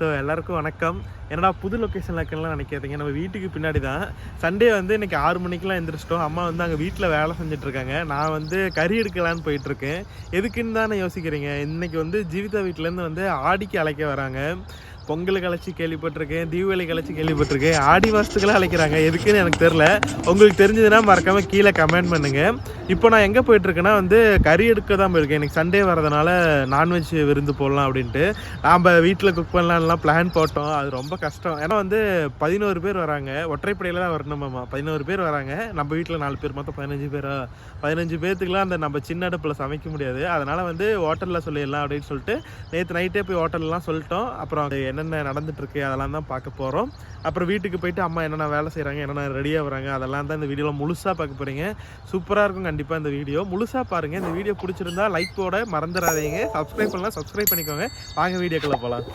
So எல்லாருக்கும் வணக்கம். என்னடா புது லொக்கேஷனில் இருக்கேன்லாம் நினைக்காதீங்க. நம்ம வீட்டுக்கு பின்னாடி தான் சண்டே வந்து இன்றைக்கி ஆறு மணிக்கெலாம் எந்திரிச்சிட்டோம். அம்மா வந்து அங்கே வீட்டில் வேலை செஞ்சிட்ருக்காங்க. நான் வந்து கறி எடுக்கலான்னு போயிட்டுருக்கேன் எதுக்குன்னு தானே யோசிக்கிறீங்க? இன்னைக்கு வந்து ஜீவிதா வீட்டிலேருந்து வந்து ஆடிக்கு அழைக்க வராங்க. பொங்கலுக்கு அழைச்சி கேள்விப்பட்டிருக்கேன் தீபாவளிக்கு அழைச்சி கேள்விப்பட்டிருக்கேன். ஆடி மாதத்துக்குலாம் அழைக்கிறாங்க. எதுக்குன்னு எனக்கு தெரில உங்களுக்கு தெரிஞ்சதுன்னா மறக்காம கீழே கமெண்ட் பண்ணுங்க. இப்போ நான் எங்கே போயிட்டுருக்கேன்னா வந்து கறி எடுக்க தான் போயிருக்கேன். எனக்கு சண்டே வரதுனால நான்வெஜ் விருந்து போடலாம் அப்படின்ட்டு. நாம் வீட்டில் குக் பண்ணலாம்லாம் பிளான் போட்டோம். அது ரொம்ப கஷ்டம். ஏன்னா வந்து பதினோரு பேர் வராங்க. ஒற்றைப்படையில் தான் வரணுமாம்மா பதினோரு பேர் வராங்க. நம்ம வீட்டில் நாலு பேர் மொத்தம் பதினஞ்சு பேரா? பதினஞ்சு பேர்த்துக்குலாம் அந்த நம்ம சின்ன அடுப்பில் சமைக்க முடியாது. அதனால் வந்து ஹோட்டலில் சொல்லிடலாம் அப்படின்னு சொல்லிட்டு நேற்று நைட்டே போய் ஹோட்டல்லாம் சொல்லிட்டோம். அப்புறம் அது என்னென்ன நடந்துட்டு இருக்கு அதெல்லாம் தான் பார்க்க போகிறோம் அப்புறம் வீட்டுக்கு போயிட்டு அம்மா என்னென்ன வேலை செய்கிறாங்க என்னென்ன ரெடியாக வராங்க அதெல்லாம் தான் இந்த வீடியோவில் முழுசாக பார்க்க போகிறீங்க சூப்பராக இருக்கும் கண்டிப்பாக இந்த வீடியோ. முழுசாக பாருங்கள் இந்த வீடியோ பிடிச்சிருந்தா லைக் போட மறந்துடாதீங்க. சப்ஸ்கிரைப் பண்ணலாம் சப்ஸ்கிரைப் பண்ணிக்கோங்க. வாங்க வீடியோக்குள்ளே போகலாம்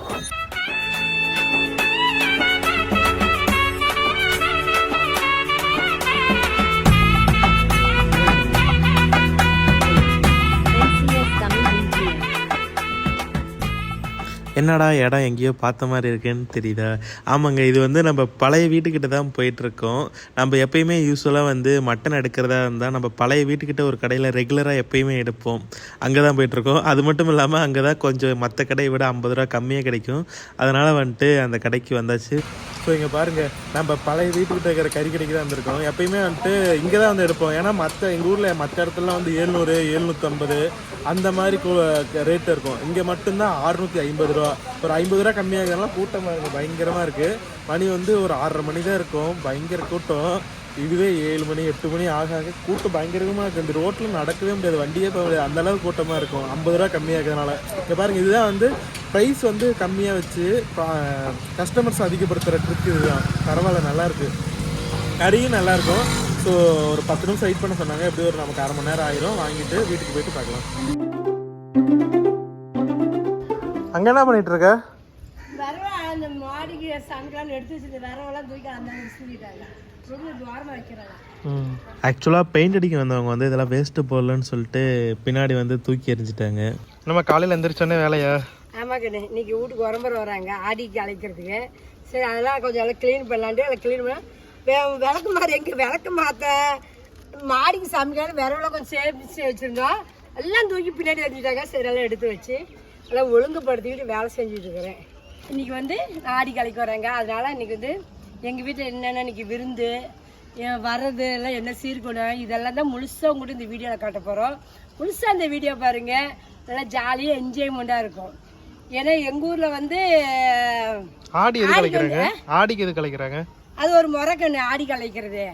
என்னடா இடம் எங்கேயோ பார்த்த மாதிரி இருக்குன்னு தெரியுதா? ஆமாங்க இது வந்து நம்ம பழைய வீட்டுக்கிட்ட தான் போயிட்டுருக்கோம். நம்ம எப்பயுமே யூஸ்வலாக வந்து மட்டன் எடுக்கிறதா இருந்தால் நம்ம பழைய வீட்டுக்கிட்ட ஒரு கடையில் ரெகுலராக எப்பயுமே எடுப்போம். அங்கே தான் போயிட்டுருக்கோம். அது மட்டும் இல்லாமல் அங்கே தான் கொஞ்சம் மற்ற கடையை விட ஐம்பது ரூபா கம்மியாக கிடைக்கும். அதனால் வந்துட்டு அந்த கடைக்கு வந்தாச்சு. ஸோ இங்கே பாருங்கள் நம்ம பழைய வீட்டுக்கிட்ட இருக்கிற கறி கடைக்கு தான் வந்திருக்கோம். எப்பயுமே வந்துட்டு இங்கே தான் வந்து எடுப்போம். ஏன்னா மற்ற எங்கள் ஊரில் மற்ற இடத்துலலாம் வந்து ஏழ்நூறு எழுநூற்றம்பது அந்த மாதிரி ரேட் இருக்கும். இங்கே மட்டும்தான் அறுநூற்றி ஐம்பது ரூபா ஒரு ஐம்பது ரூபா கம்மியாகிறதுனால கூட்டமாக இருக்கும் பயங்கரமாக இருக்குது மணி வந்து ஒரு ஆறரை மணி தான் இருக்கும். பயங்கர கூட்டம். இதுவே ஏழு மணி எட்டு மணி ஆக ஆக கூட்டம் பயங்கரமாக இருக்குது இந்த ரோட்டில் நடக்கவே முடியாது. வண்டியே போக முடியாது. அந்த அளவுக்கு கூட்டமாக இருக்கும். ஐம்பது ரூபா கம்மியாகிறதுனால இங்கே பாருங்கள் இதுதான் வந்து ப்ரைஸ் வந்து கம்மியாக வச்சு கஸ்டமர்ஸ் அதிகப்படுத்துகிற ட்ரிக் இதுதான். பரவாயில்ல நல்லாயிருக்கு கறியும் நல்லாயிருக்கும் ஸோ ஒரு பத்து நிமிஷம் வெயிட் பண்ண சொன்னாங்க. எப்படி ஒரு நமக்கு அரை மணி நேரம் ஆயிரும். வாங்கிட்டு வீட்டுக்கு போயிட்டு பார்க்கலாம். அங்கே என்ன பண்ணிட்டு இருக்க? வரவ அந்த மாடிக்கு சங்கலாம் எடுத்து வச்சுட்டு வரவெல்லாம் தூக்கி அந்த சொல்லிட்டாங்க ஆக்சுவலாக பெயிண்ட் அடிக்க வந்தவங்க வந்து இதெல்லாம் வேஸ்ட்டு போடலன்னு சொல்லிட்டு பின்னாடி வந்து தூக்கி எறிஞ்சிட்டாங்க. நம்ம காலையில் எந்திரிச்சோன்னே வேலையா? ஆமாம் கண்ணு. இன்னைக்கு வீட்டுக்கு உரம்புற வராங்க. ஆடிக்கு அழைக்கிறதுக்கு. சரி அதெல்லாம் கொஞ்சம் எல்லாம் க்ளீன் பண்ணலான்ட்டு அதை க்ளீன் பண்ண வே விளக்கு மாறு எங்கே விளக்கு மாற்ற மாடிக்கு சமைக்காத விரவெல்லாம் கொஞ்சம் சேமிச்சு வச்சுருந்தோம். எல்லாம் தூக்கி பின்னாடி வச்சுட்டாங்க சரி எல்லாம் எடுத்து வச்சு. எல்லாம் ஒழுங்குபடுத்திக்கிட்டு வேலை செஞ்சுட்டு இருக்கிறேன் இன்னைக்கு வந்து நான் ஆடி கலைக்கு வராங்க. அதனால இன்னைக்கு வந்து எங்கள் வீட்டில் என்னென்ன இன்னைக்கு விருந்து ஏன் வர்றது எல்லாம் என்ன சீர்குணம் இதெல்லாம் தான் முழுசாக உங்கள்கிட்ட இந்த வீடியோவில் காட்ட போகிறோம் முழுசாக இந்த வீடியோ பாருங்கள் நல்லா ஜாலியாக என்ஜாய்மெண்ட்டாக இருக்கும். ஏன்னா எங்கள் ஊரில் வந்து ஆடி எது கலைக்கிறாங்க? ஆடிக்கு எது கலைக்கிறாங்க? அது ஒரு முறைக்கண்ணு ஆடி கலைக்கிறது.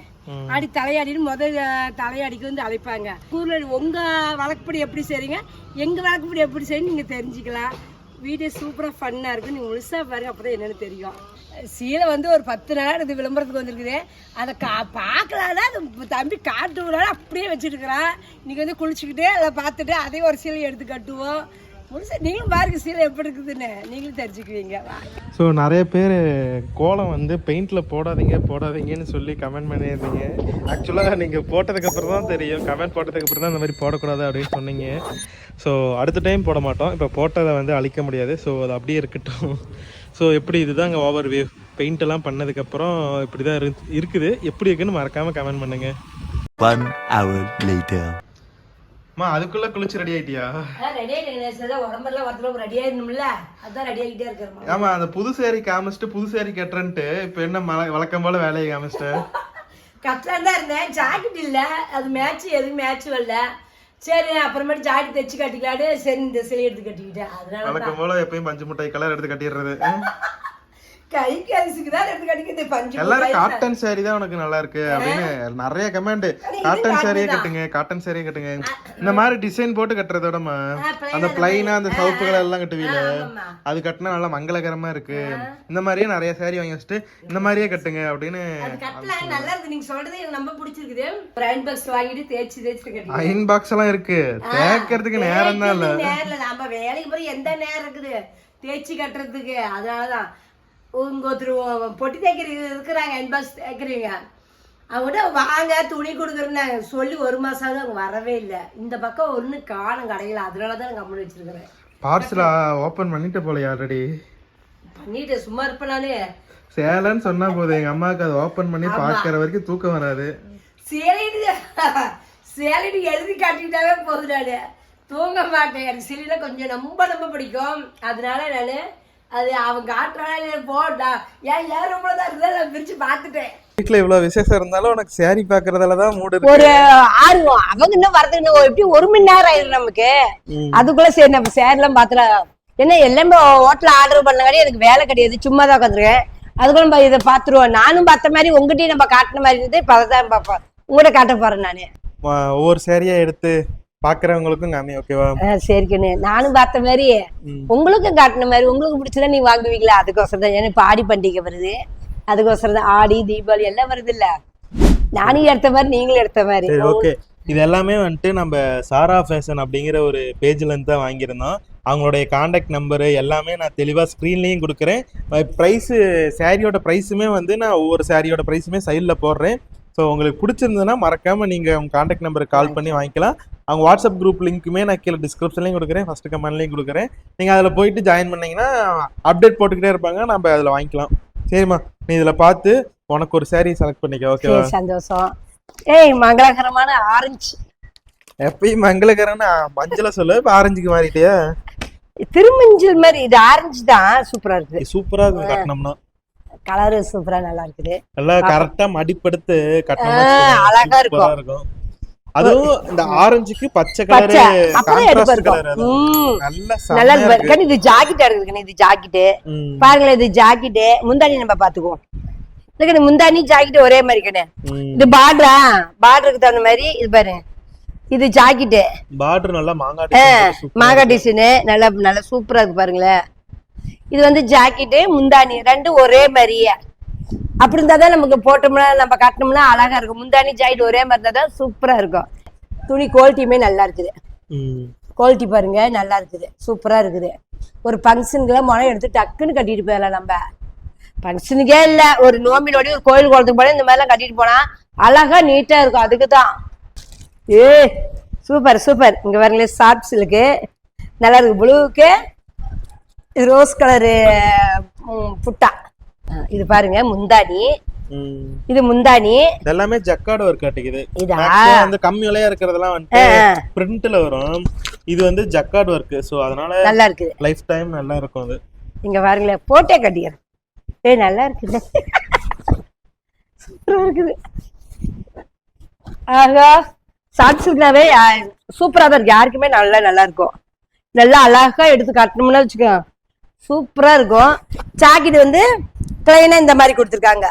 ஆடி தலையாடின்னு முதல் தலையாடிக்கு வந்து அழைப்பாங்க. ஊரில் உங்கள் வழக்குப்படி எப்படி செய்றீங்க? எங்கள் வழக்குப்படி எப்படி செய்யணும் நீங்கள் தெரிஞ்சுக்கலாம். வீடியோ சூப்பராக ஃபன்னாக இருக்கும் நீங்கள் முழுசாக பாருங்க அப்போ தான் என்னென்னு தெரியும். சீலை வந்து ஒரு பத்து நாள் இது விளம்பரத்துக்கு வந்திருக்குது. அதை கா பார்க்கலான்னா அது தம்பி காட்டு விடாத அப்படியே வச்சுருக்கிறான் இன்னைக்கு வந்து குளிச்சுக்கிட்டு அதை பார்த்துட்டு அதே ஒரு சீலை எடுத்து கட்டுவோம். முழுசா நீங்களும் பாருங்க சீலை எப்படி இருக்குதுன்னு. நீங்களும் தெரிஞ்சுக்குவீங்க. வாங்க ஸோ நிறைய பேர் கோலம் வந்து பெயிண்டில் போடாதீங்க போடாதீங்கன்னு சொல்லி கமெண்ட் பண்ணியிருந்தீங்க. ஆக்சுவலாக நீங்கள் போட்டதுக்கப்புறம் தான் தெரியும். கமெண்ட் போட்டதுக்கப்புறம் தான் இந்த மாதிரி போடக்கூடாது அப்படின்னு சொன்னீங்க. ஸோ அடுத்த டைம் போட மாட்டோம். இப்போ போட்டதை வந்து அழிக்க முடியாது. ஸோ அது அப்படியே இருக்கட்டும். ஸோ எப்படி இதுதாங்க ஓவர் வியூ பெயிண்ட் எல்லாம் பண்ணதுக்கப்புறம் இப்படி தான் இருக்குது. எப்படி இருக்குன்னு மறக்காமல் கமெண்ட் பண்ணுங்கள் One hour later. அம்மா அதுக்குள்ளே குளிச்சு ரெடி ஆகிட்டியா ரெடி ஆகிட்டு உடம்பெல்லாம் வரத்துல ரெடி ஆயிடணும்ல அதான் ரெடி ஆகிட்டே இருக்கிறோம் ஆமா அந்த புது சேரி காமிச்சிட்டு புது சேரி கட்டுறேன்ட்டு இப்போ என்ன மல- வழக்கம் போல வேலையை காமிச்சிட்டேன் கட்டலாம் தான் இருந்தேன் ஜாக்கெட் இல்லை அது மேட்ச் எதுவும் மேட்ச் வரல. சரி அப்புறமேட்டு ஜாக்கெட் தைச்சு கட்டிக்கலாடு சரி இந்த சிலை எடுத்து கட்டிக்கிட்டேன். அதனால வழக்கம் போல எப்பயும் பஞ்சு முட்டை கலர் எடுத்து கட்டிடுறது. கைக்கு அரிசிக்கு தான் எடுத்து கட்டிக்கிது பஞ்சு எல்லாரும் காட்டன் saree தான் உனக்கு நல்லா இருக்கு அப்படின்னு நிறைய கமெண்ட் காட்டன் சாரியே கட்டுங்க காட்டன் சாரியே கட்டுங்க. இந்த மாதிரி டிசைன் போட்டு கட்டுறத விடமா அந்த பிளைனா அந்த சவுப்பு கலர் எல்லாம் கட்டுவீல. அது கட்டினா நல்லா மங்களகரமா இருக்கு. இந்த மாதிரியே நிறைய saree வாங்கி வச்சுட்டு இந்த மாதிரியே கட்டுங்க அப்படின்னு நல்லா இருக்கு. நீங்க சொல்றது ரொம்ப பிடிச்சிருக்குது. ஒரு அயன் பாக்ஸ் வாங்கிட்டு தேய்ச்சி தேய்ச்சி அயன் பாக்ஸ் எல்லாம் இருக்கு. தேய்க்கிறதுக்கு நேரம் தான் இல்ல. நேரில் நம்ம வேலைக்கு போய் எந்த நேரம் இருக்குது? தேய்ச்சி கட்டுறதுக்கு. அதனாலதான் ஒருத்தர் பொட்டி தைக்கிறது இருக்கிறாங்க அயன் பாக்ஸ் தைக்கிறீங்க அவங்ககிட்ட வாங்க துணி கொடுக்குறேன்னாங்க சொல்லி ஒரு ஆகுது அவங்க வரவே இல்லை. இந்த பக்கம் ஒண்ணு காணும் கடையில் அதனால தான் கம்மி வச்சிருக்கிறேன். பார்சலா ஓபன் பண்ணிட்டு போல ஆல்ரெடி? பண்ணிட்டு சும்மா இருப்பேன் நானு. சேலைன்னு சொன்னா போதும் எங்க அம்மாவுக்கு அதை ஓபன் பண்ணி பாக்குற வரைக்கும் தூக்கம் வராது. சேலைன்னு சேலைன்னு எழுதி காட்டிட்டாவே போதும் நானு. தூங்க மாட்டேன். எனக்கு சிலில கொஞ்சம் ரொம்ப ரொம்ப பிடிக்கும். அதனால நானு அது அவன் காட்டுறானே போட்டா ஏன் ஏன் ரொம்ப தான் இருந்தா நான் பிரிச்சு பார்த்துட்டேன். வீட்டுல இவ்வளவு விசேஷம் இருந்தாலும் உனக்கு saree பாக்குறதுல தான் மூடு இருக்கு. ஒரு ஆர்வம் அவங்க இன்னும் வரதுக்கு இன்னும் எப்படி ஒரு மணி நேரம் ஆயிடும் நமக்கு. அதுக்குள்ள சரி நம்ம சேரலாம் பாத்துல என்ன எல்லாமே ஹோட்டல் ஆர்டர் பண்ணங்காடி எனக்கு வேலை கிடையாது. சும்மா தான் உட்காந்துருக்கேன். அதுக்குள்ள நம்ம இதை பாத்துருவோம் நானும் பார்த்த மாதிரி உங்ககிட்டயும் நம்ம காட்டின மாதிரி இருந்து இப்போ தான் பார்ப்போம். உங்கள்கிட்ட காட்ட போறேன் நானு. ஒவ்வொரு சேரியா எடுத்து பாக்குறவங்களுக்கும் காமி ஓகேவா சரிக்கண்ணு. நானும் பார்த்த மாதிரி. உங்களுக்கும் காட்டின மாதிரி உங்களுக்கு பிடிச்சதா நீ வாங்குவீங்களா? அதுக்கோசரம் தான் ஏன்னா ஆடி பண்டிகை வருது. அதுக்கோசரம் தான் ஆடி தீபாவளி எல்லாம் வருது இல்ல? நானும் எடுத்த மாதிரி நீங்களும் எடுத்த மாதிரி. சரி ஓகே இது எல்லாமே வந்துட்டு நம்ம சாரா ஃபேஷன் அப்படிங்கிற ஒரு பேஜ்ல இருந்து தான் வாங்கியிருந்தோம். அவங்களுடைய காண்டாக்ட் நம்பரு எல்லாமே நான் தெளிவாக ஸ்க்ரீன்லேயும் கொடுக்குறேன். ப்ரைஸு சாரியோட ப்ரைஸுமே வந்து நான் ஒவ்வொரு சாரியோட ப்ரைஸுமே சைடில் போடுறேன். ஸோ உங்களுக்கு பிடிச்சிருந்ததுன்னா மறக்காம நீங்கள் உங்கள் காண்டாக்ட் நம்பருக்கு கால் பண்ணி வாங்கிக்கலாம். அவங்க வாட்ஸ்அப் குரூப் லிங்க்குமே நான் கீழே டிஸ்கிரிப்ஷன்லையும் கொடுக்குறேன். ஃபர்ஸ்ட் கமெண்ட்லையும் கொடுக்குறேன். நீங்கள் அதில் போயிட்டு ஜாயின் பண்ணீங்கன்னா அப்டேட் போட்டுக்கிட்டே இருப்பாங்க. நம்ம அதில் வாங்கிக்கலாம். சரிம்மா. நீ இதில் பார்த்து உனக்கு ஒரு saree செலக்ட் பண்ணிக்க ஓகேவா சரி சந்தோஷம். ஏய் மங்களகரமான ஆரஞ்சு எப்பயும் மங்களகரன்னு மஞ்சளை சொல்லு இப்போ ஆரஞ்சுக்கு மாறிட்டியா? திருமஞ்சள் மாதிரி இது ஆரஞ்சு தான். சூப்பரா இருக்குது சூப்பரா இருக்கும் கட்டணம்னா கலரு சூப்பரா நல்லா இருக்குது. நல்லா கரெக்டா மடிப்படுத்து வச்சுக்கோங்க. அழகா இருக்கும். அதுவும் இந்த ஆரஞ்சுக்கு பச்சை கலர் அப்பதான் எடுப்பா இருக்கும் நல்ல. இது ஜாக்கெட் இருக்குதுக்கண்ணே இது ஜாக்கெட்டு. ம், பாருங்களேன் இது ஜாக்கெட்டு. முந்தானி நம்ம பாத்துக்குவோம் இதுக்கு முந்தானி ஜாக்கெட் ஒரே மாதிரி ம். இது பார்டரா? பார்டருக்கு தகுந்த மாதிரி இது பாரு இது ஜாக்கெட்டு. பார்டர் நல்லா மாகா டிசைனு நல்லா நல்லா சூப்பரா இருக்கு பாருங்களேன். இது வந்து ஜாக்கெட்டு முந்தானி ரெண்டும் ஒரே மாதிரியே. அப்படி இருந்தா தான் நமக்கு போட்டோம்னா நம்ம கட்டினோம்னா அழகா இருக்கும். முந்தானி ஜாக்கெட் ஒரே மாதிரி இருந்தா தான் சூப்பரா இருக்கும். துணி குவாலிட்டியுமே நல்லா இருக்குது. குவாலிட்டி பாருங்க நல்லா இருக்குது. சூப்பரா இருக்குது. ஒரு ஃபங்க்ஷனுக்குலாம் முறை எடுத்து டக்குன்னு கட்டிட்டு போயிடலாம் நம்ம. ஃபங்க்ஷனுக்கே இல்லை ஒரு நோம்பினோடி ஒரு கோயில் குளத்துக்கு போனா இந்த மாதிரிலாம் கட்டிட்டு போனா அழகா நீட்டா இருக்கும். அதுக்கு தான் ஏ சூப்பர் சூப்பர். இங்க பாருங்களேன் ஷார்ட் சில்க்கு நல்லா இருக்கு. ப்ளூவுக்கு ரோஸ் கலரு புட்டா. இது பாருங்க முந்தானி. இது முந்தானி இது எல்லாமே ஜக்கார்டு ஒர்க் Maximum வந்து கம்மி விலையா இருக்கிறதெல்லாம் வந்துட்டு ஆ, பிரிண்ட்ல வரும். இது வந்து ஜக்கார்டு ஒர்க் சோ அதனால நல்லா இருக்குது. லைஃப் டைம் நல்லா இருக்கும் அது. இங்க பாருங்களேன் போட்டே கட்டிக்கிறேன். ஏய் நல்லா இருக்குது சூப்பரா இருக்குது. ஆகா ஷார்ட் சில்க்னாவே சூப்பரா தான் இருக்கு. யாருக்குமே நல்லா நல்லா இருக்கும். நல்லா அழகா எடுத்து கட்டணும்னா வச்சுக்கோ. சூப்பரா இருக்கும். ஜாக்கெட் வந்து பிளைனா இந்த மாதிரி கொடுத்துருக்காங்க.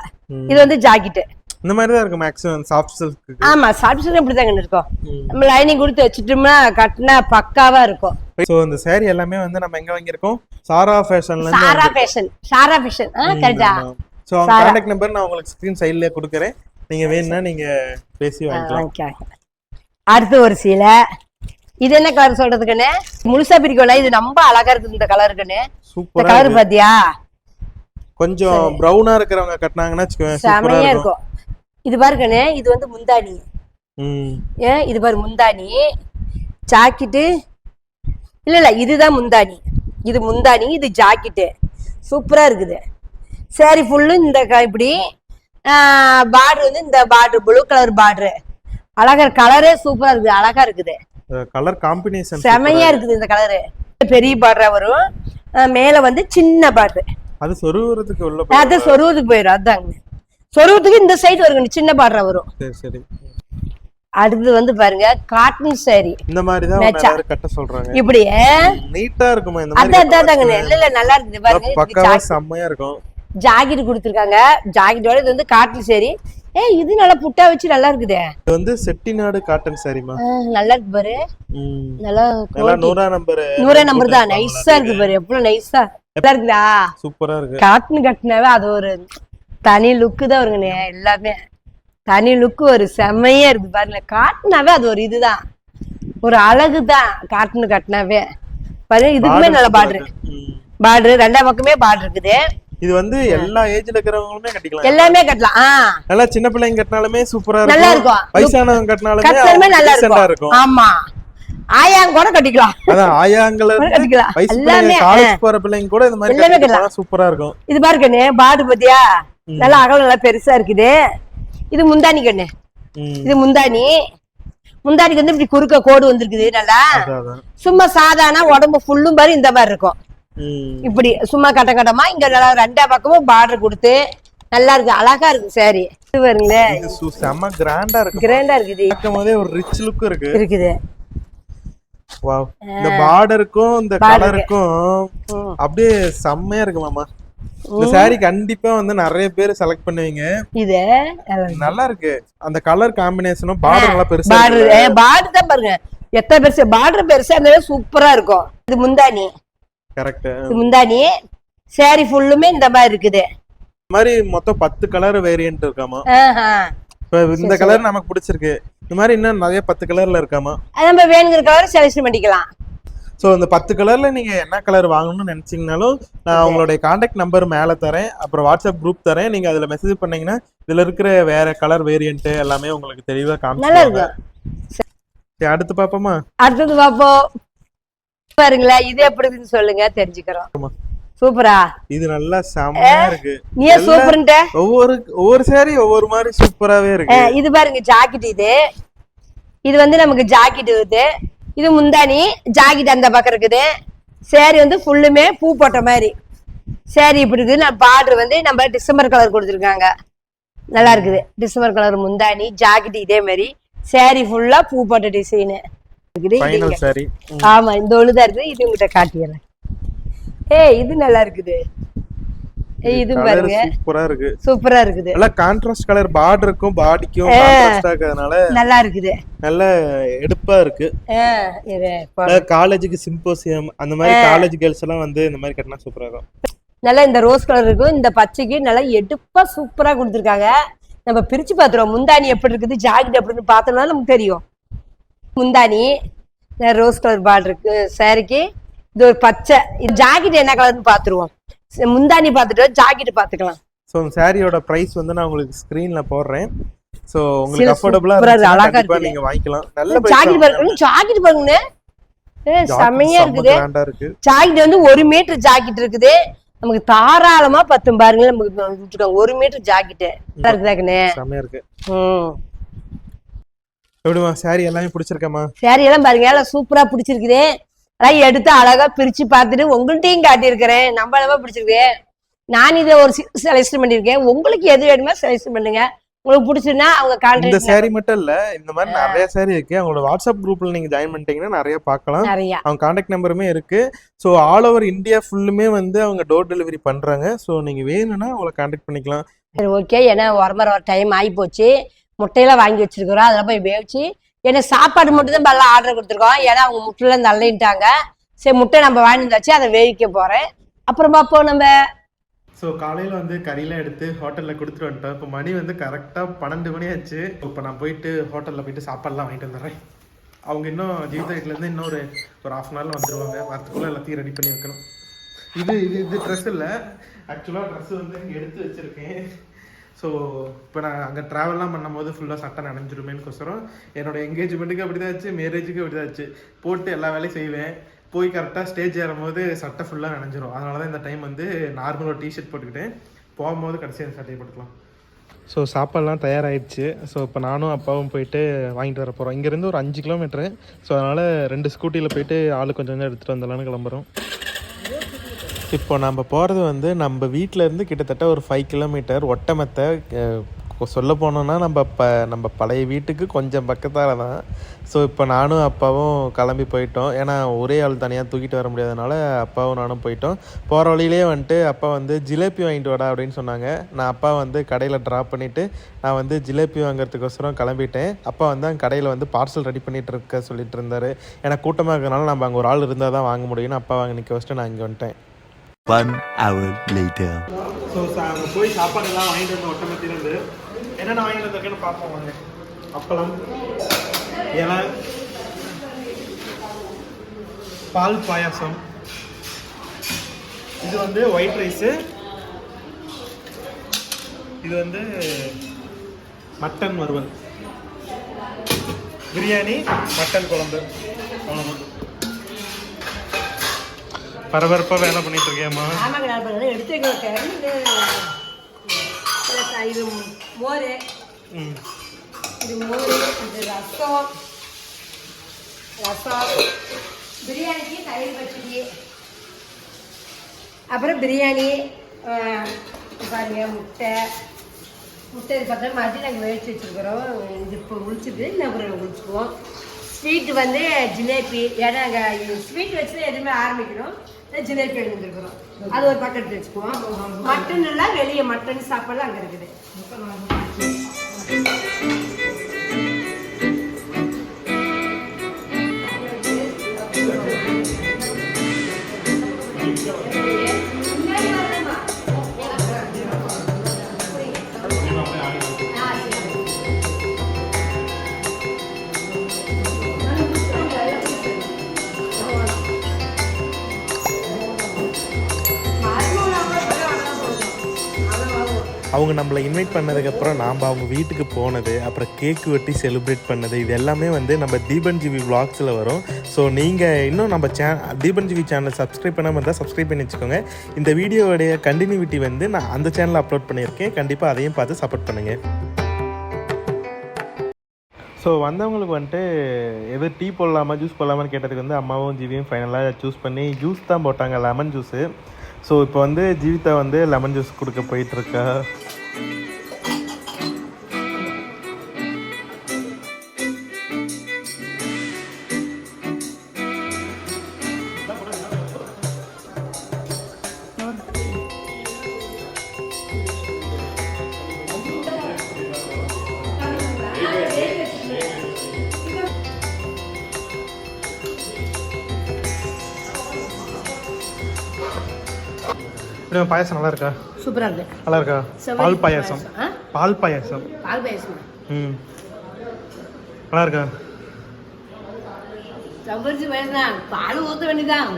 இது வந்து ஜாக்கெட் இந்த மாதிரி தான் இருக்கும் மேக்ஸிமம் சாஃப்ட் சில்க்கு ஆமா ஷார்ட் சில்க் இப்படி தாங்க இருக்கும் நம்ம லைனிங் கொடுத்து வச்சுட்டோம்னா கட்டினா பக்காவா இருக்கும். ஸோ இந்த saree எல்லாமே வந்து நம்ம எங்க வாங்கியிருக்கோம்? சாரா ஃபேஷன்ல சாரா ஃபேஷன் சாரா ஃபேஷன் ஆ கரெக்டா ஸோ அவங்க கான்டாக்ட் நம்பர் நான் உங்களுக்கு ஸ்க்ரீன் சைட்லயே கொடுக்குறேன். நீங்க வேணும்னா நீங்க பேசி வாங்கிக்கலாம். அடுத்து ஒரு சீலை. இது என்ன கலர் சொல்றதுக்குன்னு? முழுசா பிரிக்கல. இது ரொம்ப அழகா இருக்குது இந்த கலருக்குன்னு இந்த கலர் பாத்தியா? கொஞ்சம் ப்ரௌனா இருக்கிறவங்க கட்டினாங்கன்னா செமையா இருக்கும். இது பாருக்கண்ணே இது வந்து முந்தானி ஏன்? இது பாரு முந்தானி ஜாக்கெட்டு. இல்ல இல்ல இதுதான் முந்தானி இது முந்தானி இது ஜாக்கெட்டு. சூப்பரா இருக்குது. சாரி ஃபுல்லு இந்த இப்படி பார்டர் வந்து இந்த பார்டர் ப்ளூ கலர் பார்டர் அழகா கலரே சூப்பரா இருக்குது. அழகா இருக்குது. கலர் காம்பினேஷன் செமையா இருக்குது இந்த கலரு பெரிய பார்டரா வரும். மேல வந்து சின்ன பார்டர் அது சொருவுறதுக்கு உள்ள போய் அது சொருவத்துக்கு போயிடும் அதாங்க சொருவத்துக்கு இந்த சைடு வருங்க சின்ன பார்டரா வரும். சரி சரி. அடுத்து வந்து பாருங்க காட்டன் saree. இந்த மாதிரி தான் கட்ட சொல்றாங்க. இப்படி நீட்டா இருக்குமா இந்த மாதிரி? அதான் அதாங்க. இல்ல இல்ல நல்லா இருக்குது. பாருங்க பக்காவா செம்மையா இருக்கும். ஜாக்கெட் கொடுத்துருக்காங்க. ஜாக்கெட்டோட இது வந்து காட்டன் saree. ஏய் இது நல்லா புட்டா வச்சு நல்லா இருக்குதே. இது வந்து செட்டிநாடு காட்டன் சாரிமா நல்லா இருக்கு பாரு. நல்லா நல்லா நூறா நம்பர் நூறே நம்பர் தான். நைஸா இருக்கு பாரு. எவ்வளவு நைஸா நல்லா இருக்குதா? சூப்பரா இருக்கு. காட்டன் கட்டினாவே அது ஒரு தனி லுக்கு தான் வருங்கண்ணே எல்லாமே. தனி லுக்கு ஒரு செம்மையா இருக்கு பாருங்க. காட்டினாவே அது ஒரு இதுதான். ஒரு அழகு தான் காட்டன் கட்டினாவே. பாருங்க இதுக்குமே நல்ல பார்டர். பார்டர் ரெண்டாம் பக்கமே பார்டர் இருக்குது. இது வந்து எல்லா ஏஜ்ல இருக்கிறவங்களுமே கட்டிக்கலாம். எல்லாமே கட்டலாம். நல்லா சின்ன பிள்ளைங்க கட்டினாலுமே சூப்பரா நல்லா இருக்கும். வயசானவங்க கட்டினாலுமே நல்லா இருக்கும். ஆமா. ஆயாங்க கூட கட்டிக்கலாம். அதான் ஆயாங்கள எல்லாமே காலேஜ் போற பிள்ளைங்க கூட இந்த மாதிரி எல்லாமே போனா சூப்பரா இருக்கும். இது பாரு கண்ணு பாடு பத்தியா? நல்லா அகலம் நல்லா பெருசா இருக்குது. இது முந்தானி கண்ணு இது முந்தானி. முந்தானிக்கு வந்து இப்படி குறுக்க கோடு வந்திருக்குது நல்லா. சும்மா சாதாரண உடம்பு ஃபுல்லும் பாரு இந்த மாதிரி இருக்கும். இப்படி சும்மா கட்ட கட்டமா இங்க நல்லா ரெண்டா பக்கமும் பார்டர் கொடுத்து நல்லா இருக்கு. அழகா இருக்கு சாரி இது சு- செம்ம கிராண்டா இருக்கு கிராண்டா இருக்குது பார்க்கும் போதே ஒரு ரிச் லுக் இருக்கு. இருக்குது. வாவ் இந்த பார்டருக்கும் இந்த கலருக்கும் அப்படியே செம்மையா இருக்கு மாமா. இந்த saree கண்டிப்பா வந்து நிறைய பேர் செலக்ட் பண்ணுவீங்க. இது நல்லா இருக்கு. அந்த கலர் காம்பினேஷனும் பார்டர் நல்லா பெருசா பார்டர் பார்டர் தான் பாருங்க. எத்தனை பெருசு? பார்டர் பெருசா இருந்தாலும் சூப்பரா இருக்கும். இது முந்தானி முந்தானி சாரி ஃபுல்லுமே இந்த மாதிரி இருக்குது. மாதிரி மொத்தம் பத்து கலர் வேரியன்ட் இருக்காமா? இந்த கலர் நமக்கு பிடிச்சிருக்கு. இந்த மாதிரி இன்னும் நிறைய பத்து கலர்ல இருக்காமா? நம்ம வேணுங்கிற கலர் செலக்ஷன் பண்ணிக்கலாம். ஸோ இந்த பத்து கலர்ல நீங்க என்ன கலர் வாங்கணும்னு நினைச்சீங்கனாலும் நான் உங்களுடைய காண்டாக்ட் நம்பர் மேல தரேன். அப்புறம் வாட்ஸ்அப் குரூப் தரேன். நீங்க அதுல மெசேஜ் பண்ணீங்கன்னா இதுல இருக்கிற வேற கலர் வேரியன்ட் எல்லாமே உங்களுக்கு தெளிவா காமிச்சு அடுத்து பாப்போமா அடுத்தது பாப்போம் பாருங்களேன் இது எப்படி இருக்குன்னு சொல்லுங்க தெரிஞ்சுக்கிறோம். சூப்பரா? இது நல்லா செம்மையா இருக்கு. நீயே சூப்பர்ன்ட்ட? ஒவ்வொரு ஒவ்வொரு saree ஒவ்வொரு மாதிரி சூப்பராவே இருக்கு. இது பாருங்க ஜாக்கெட் இது. இது வந்து நமக்கு ஜாக்கெட் இது. இது முந்தானி ஜாக்கெட் அந்த பக்கம் இருக்குது. சேரி வந்து ஃபுல்லுமே பூ போட்ட மாதிரி. சேரி இப்படி இருக்குது நான் பார்டர் வந்து நம்ம டிசம்பர் கலர் கொடுத்துருக்காங்க. நல்லா இருக்குது. டிசம்பர் கலர் முந்தானி ஜாக்கெட் இதே மாதிரி. சேரி ஃபுல்லா பூ போட்ட டிசைனு இருக்குது. ஆமா இந்த ஒழுதா இருக்குது. இது உங்ககிட்ட காட்டிடுறேன். ஏய் இது நல்லா இருக்குது. ஏய் இது பாருங்க. சூப்பரா இருக்கு. சூப்பரா இருக்குது. நல்லா கான்ட்ராஸ்ட் கலர் பார்டருக்கும் பாடிக்கும் கான்ட்ராஸ்டா இருக்கிறதுனால நல்லா இருக்குது. நல்ல எடுப்பா இருக்கு. காலேஜுக்கு சிம்போசியம் அந்த மாதிரி காலேஜ் கேர்ள்ஸ் எல்லாம் வந்து இந்த மாதிரி கட்டினா சூப்பரா இருக்கும். நல்லா இந்த ரோஸ் கலர் இருக்கும். இந்த பச்சைக்கு நல்லா எடுப்பா சூப்பரா கொடுத்துருக்காங்க. நம்ம பிரிச்சு பாத்துருவோம் முந்தானி எப்படி இருக்குது ஜாக்கெட் எப்படின்னு பார்த்தோம்னா நமக்கு தெரியும். முந்தானி ரோஸ் கலர் பார்டர் இருக்கு சாரிக்கு இது ஒரு பச்சை. இது ஜாக்கெட் என்ன கலர்னு பாத்துருவோம். முந்தானி பார்த்துட்டு ஜாக்கெட் பாத்துக்கலாம். ஸோ சாரியோட பிரைஸ் வந்து நான் உங்களுக்கு ஸ்க்ரீன்ல போடுறேன். ஸோ உங்களுக்கு அஃபோர்டபுளா இருக்கு, அழகா இருக்குது. நீங்க வாங்கிக்கலாம். நல்ல ஜாக்கெட் பாருங்க ஜாக்கெட் பாருங்க ஏ செம்மையா இருக்குது. இருக்கு. ஜாக்கெட் வந்து ஒரு மீட்டர் ஜாக்கெட் இருக்குது. நமக்கு தாராளமா பத்தும் பாருங்க நமக்கு விட்டுருக்காங்க ஒரு மீட்டர் ஜாக்கெட் இருக்குதாக்குன்னு செம்மையா இருக்கு. எப்படிமா சாரி எல்லாமே பிடிச்சிருக்கமா சாரி எல்லாம் பாருங்க எல்லாம் சூப்பரா பிடிச்சிருக்குது. அதான் எடுத்து அழகா பிரிச்சு பார்த்துட்டு உங்கள்கிட்டயும் காட்டியிருக்கிறேன். நம்ம அளவா பிடிச்சிருக்கு. நான் இதை ஒரு செலக்ஷன் பண்ணியிருக்கேன். உங்களுக்கு எது வேணுமோ செலக்ஷன் பண்ணுங்க. உங்களுக்கு பிடிச்சிருந்தா அவங்க இந்த கான்ட்ராக்ட் சாரி மட்டும் இல்ல இந்த மாதிரி நிறைய சாரி இருக்கு. அவங்களோட வாட்ஸ்அப் குரூப்ல நீங்க ஜாயின் பண்ணிட்டீங்கன்னா நிறைய பார்க்கலாம். அவங்க காண்டாக்ட் நம்பருமே இருக்கு. ஸோ ஆல் ஓவர் இந்தியா ஃபுல்லுமே வந்து அவங்க டோர் டெலிவரி பண்றாங்க. ஸோ நீங்க வேணும்னா அவங்கள காண்டாக்ட் பண்ணிக்கலாம். சரி ஓகே ஏன்னா உரம்பர வர டைம் ஆகி போச்சு முட்டையெல்லாம் வாங்கி வச்சிருக்கிறோம். அதெல்லாம் போய் வேவிச்சு ஏன்னா சாப்பாடு மட்டும் தான் எல்லாம் ஆர்டர் கொடுத்துருக்கோம். ஏன்னா அவங்க முட்டைலாம் நல்லின்ட்டாங்க சரி முட்டை நம்ம வாங்கி வந்தாச்சு அதை வேவிக்க போறேன். அப்புறமா பார்ப்போம் நம்ம ஸோ காலையில் வந்து கறியெல்லாம் எடுத்து ஹோட்டலில் கொடுத்துட்டு வந்துட்டோம். இப்போ மணி வந்து கரெக்டாக பன்னெண்டு மணி ஆச்சு. இப்போ நான் போயிட்டு ஹோட்டலில் போயிட்டு சாப்பாடுலாம் வாங்கிட்டு வந்துடுறேன். அவங்க இன்னும் ஜீவிதா வீட்டிலேருந்து இன்னும் ஒரு ஒரு ஹாஃப் அன் ஹவரில் வந்துடுவாங்க வரத்துக்குள்ளே எல்லாத்தையும் ரெடி பண்ணி வைக்கணும். இது இது இது ட்ரெஸ் இல்லை. ஆக்சுவலாக ட்ரெஸ் வந்து எடுத்து வச்சுருக்கேன். ஸோ இப்போ நான் அங்கே ட்ராவல்லாம் பண்ணும்போது ஃபுல்லாக சட்டை நனைஞ்சிருமேனுக்கோசரம் என்னோடய என்கேஜ்மெண்ட்டுக்கு அப்படி தான் ஆச்சு மேரேஜுக்கு அப்படி தான் ஆச்சு. போட்டு எல்லா வேலையும் செய்வேன். போய் கரெக்டாக ஸ்டேஜ் ஏறும்போது சட்டை ஃபுல்லாக நனைஞ்சிரும். அதனால தான் இந்த டைம் வந்து நார்மலாக ஒரு டிஷர்ட் போட்டுக்கிட்டேன் போகும்போது கடைசியாக அந்த சட்டையை போட்டுக்கலாம். ஸோ சாப்பாடெலாம் தயாராகிடுச்சு ஸோ இப்போ நானும் அப்பாவும் போயிட்டு வாங்கிட்டு வர போகிறோம் இங்கேருந்து ஒரு அஞ்சு கிலோமீட்ரு ஸோ அதனால் ரெண்டு ஸ்கூட்டியில் போயிட்டு ஆள் கொஞ்சம் கொஞ்சம் எடுத்துகிட்டு வந்துடலான்னு கிளம்புறோம். இப்போ நம்ம போகிறது வந்து நம்ம வீட்டில் இருந்து கிட்டத்தட்ட ஒரு ஃபைவ் கிலோமீட்டர் ஒட்டமத்தை சொல்ல போனோன்னா நம்ம ப நம்ம பழைய வீட்டுக்கு கொஞ்சம் பக்கத்தால் தான். ஸோ இப்போ நானும் அப்பாவும் கிளம்பி போயிட்டோம். ஏன்னா ஒரே ஆள் தனியாக தூக்கிட்டு வர முடியாதனால அப்பாவும் நானும் போயிட்டோம். போகிற வழியிலே வந்துட்டு அப்பா வந்து ஜிலேபி வாங்கிட்டு வாடா அப்படின்னு சொன்னாங்க. நான் அப்பா வந்து கடையில் ட்ராப் பண்ணிவிட்டு நான் வந்து ஜிலேபி வாங்குறதுக்கோசரம் கிளம்பிட்டேன். அப்பா வந்து அங்கே கடையில் வந்து பார்சல் ரெடி பண்ணிகிட்டு இருக்க சொல்லிட்டு இருந்தார். ஏன்னா கூட்டமாக இருக்கிறனால நம்ம அங்கே ஒரு ஆள் இருந்தால் தான் வாங்க முடியும்னு அப்பா வாங்க நிற்க வச்சுட்டு நான் இங்கே வந்துட்டேன். ஒன் ஹவர் லேட்டர் ஸோ அங்கே போய் சாப்பாடெல்லாம் வாங்கிட்டு வந்த ஒட்டமத்திலேருந்து என்னென்ன வாங்கிட்டு வந்திருக்கேன்னு பார்ப்போம் வாங்க. அப்பளம் இலை பால் பாயாசம். இது வந்து ஒயிட் ரைஸு இது வந்து மட்டன் வறுவல். பிரியாணி மட்டன் குழம்பு. அவ்வளோதான் பரபரப்பா வேலை பண்ணிட்டு அதெல்லாம் எடுத்து வைக்கிறேன். இது மோர். இது மோர் இது ரசம். ரசம். பிரியாணிக்கு தயிர் பச்சடி. அப்புறம் பிரியாணி பாருங்க முட்டை. முட்டை இது மாதிரி நாங்கள் வேவிச்சு வச்சுருக்குறோம். இது இப்போ உளிச்சிட்டு இன்னும் உளிச்சுக்குவோம் ஸ்வீட்டு வந்து ஜிலேபி. ஏன்னா அங்கே ஸ்வீட் வச்சு எதுவுமே ஆரம்பிக்கணும். ஜிலேபி எடுத்துருக்குறோம் அது ஒரு பக்கம் எடுத்து வச்சுக்குவோம் மட்டன் எல்லாம் வெளியே மட்டன் சாப்பாடு அங்கே இருக்குது. அவங்க நம்மளை இன்வைட் பண்ணதுக்கப்புறம் நாம் அவங்க வீட்டுக்கு போனது அப்புறம் கேக்கு வெட்டி செலிப்ரேட் பண்ணது இது எல்லாமே வந்து நம்ம தீபன் ஜிவி விளாக்ஸில் வரும். ஸோ நீங்கள் இன்னும் நம்ம சே தீபன் ஜிவி சேனல் சப்ஸ்கிரைப் பண்ணாமல் இருந்தால் சப்ஸ்கிரைப் பண்ணி வச்சுக்கோங்க. இந்த வீடியோவுடைய கண்டினியூட்டி வந்து நான் அந்த சேனலில் அப்லோட் பண்ணியிருக்கேன். கண்டிப்பாக அதையும் பார்த்து சப்போர்ட் பண்ணுங்கள் ஸோ வந்தவங்களுக்கு வந்துட்டு எது டீ போடலாமா ஜூஸ் போடலாமான்னு கேட்டதுக்கு வந்து அம்மாவும் ஜீவியும் ஃபைனலாக சூஸ் பண்ணி ஜூஸ் தான் போட்டாங்க லெமன் ஜூஸு ஸோ இப்போ வந்து ஜீவிதா வந்து லெமன் ஜூஸ் கொடுக்க போயிட்டுருக்கா பாயசம் நல்லா இருக்கா? சூப்பராக இருக்கு. நல்லா இருக்கா? பால் பாயாசம். பால் பாயாசம். பால் பாயசம்? ம். நல்லா இருக்கா? சம்பரிச்சு பாயசம் பால் ஊற்ற வேண்டியதான்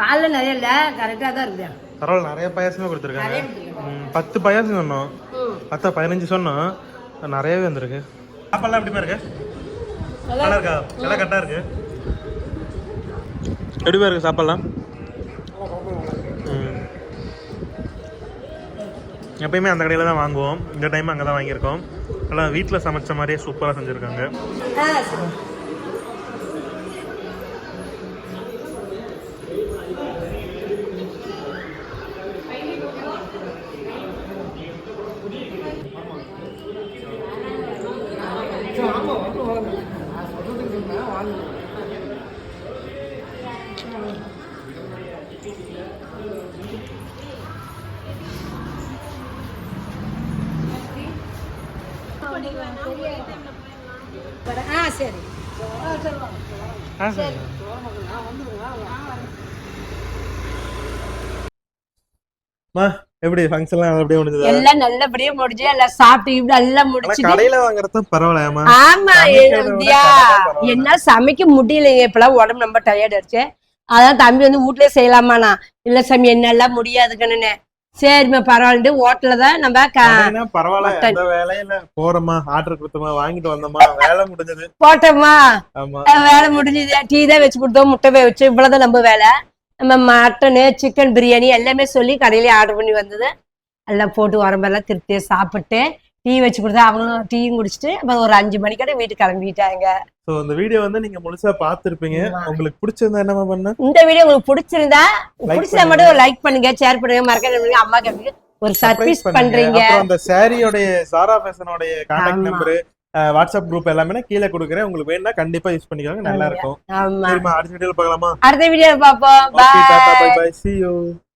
பாலில் நிறைய இல்லை. கரெக்டாக தான் இருக்குது பரவாயில்ல நிறைய பாயாசமே கொடுத்துருக்காங்க. பத்து பாயாசம் சொன்னோம். பத்தா பதினஞ்சு சொன்னோம். நிறையவே வந்திருக்கு. சாப்பாடுலாம் எப்படிமா இருக்கு? நல்லா இருக்கா? எல்லாம் கரெக்டாக இருக்கு. எப்படிமா இருக்கு சாப்பாடுலாம்? எப்பயுமே அந்த கடையில் தான் வாங்குவோம். இந்த டைம் அங்கே தான் வாங்கியிருக்கோம். நல்லா வீட்டில் சமைச்ச மாதிரியே சூப்பராக செஞ்சுருக்காங்க. ஆ சரி ஆ சரி ஆ சரி மா எப்படி ஃபங்க்ஷன்லாம் அப்படியே முடிஞ்சதா? எல்லாம் நல்லபடியா முடிஞ்சு எல்லாம் சாப்பிட்டு இப்படி எல்லாம் ஆனா முடிச்சுட்டு. கடையில வாங்குறது பரவாயில்லையாமா ஆமா பரவாயில்ல. என்ன சமைக்க முடியலைங்க இப்பெல்லாம் உடம்பு ரொம்ப டயர்ட் ஆயிடுச்சு. அதான் தம்பி வந்து வீட்லயே செய்யலாமாண்ணா? இல்ல சாமி என்னெல்லாம் முடியாதுக்கணுன்னு சரிம்மா பரவாயில்ல ஹோட்டல்ல தான் நம்ம பரவாயில்ல. எந்த வேலையில போறோமா ஆர்டர் கொடுத்தோமா வாங்கிட்டு வந்தோமா வேலை முடிஞ்சது. போட்டோமா வேலை முடிஞ்சது. டீ தான் வச்சு கொடுத்தோம் முட்டை வச்சு. இவ்வளவுதான் நம்ம வேலை. நம்ம மட்டனு சிக்கன் பிரியாணி எல்லாமே சொல்லி கடையிலே ஆர்டர் பண்ணி வந்தது. எல்லாம் போட்டு உரம்பெல்லாம் திருப்தியா சாப்பிட்டு டீ வச்சு கொடுத்தா அவங்களும் டீயும் குடிச்சிட்டு அப்புறம் ஒரு அஞ்சு மணிக்கோட வீட்டுக்கு கிளம்பிட்டாங்க. சோ இந்த வீடியோ வந்து நீங்க முழுசா பாத்துருப்பீங்க உங்களுக்கு பிடிச்சிருந்தா என்னமா பண்ண? இந்த வீடியோ உங்களுக்கு பிடிச்சிருந்தா பிடிச்சா மட்டும் லைக் பண்ணுங்க ஷேர் பண்ணுங்க பண்ணுங்க. அம்மா கேட்பீங்க ஒரு சர்ப்ரைஸ் பண்றீங்க. அந்த சாரியோடைய சாரா ஃபேஷனோடைய கான்டாக்ட். நம்பர் வாட்ஸ்அப் குரூப் எல்லாமே கீழே கொடுக்குறேன். உங்களுக்கு வேணும்னா கண்டிப்பா யூஸ் பண்ணிக்கோங்க. நல்லா இருக்கும். அடுத்த வீடியோல பார்க்கலாமா? அடுத்த video tata bye bye bye see you.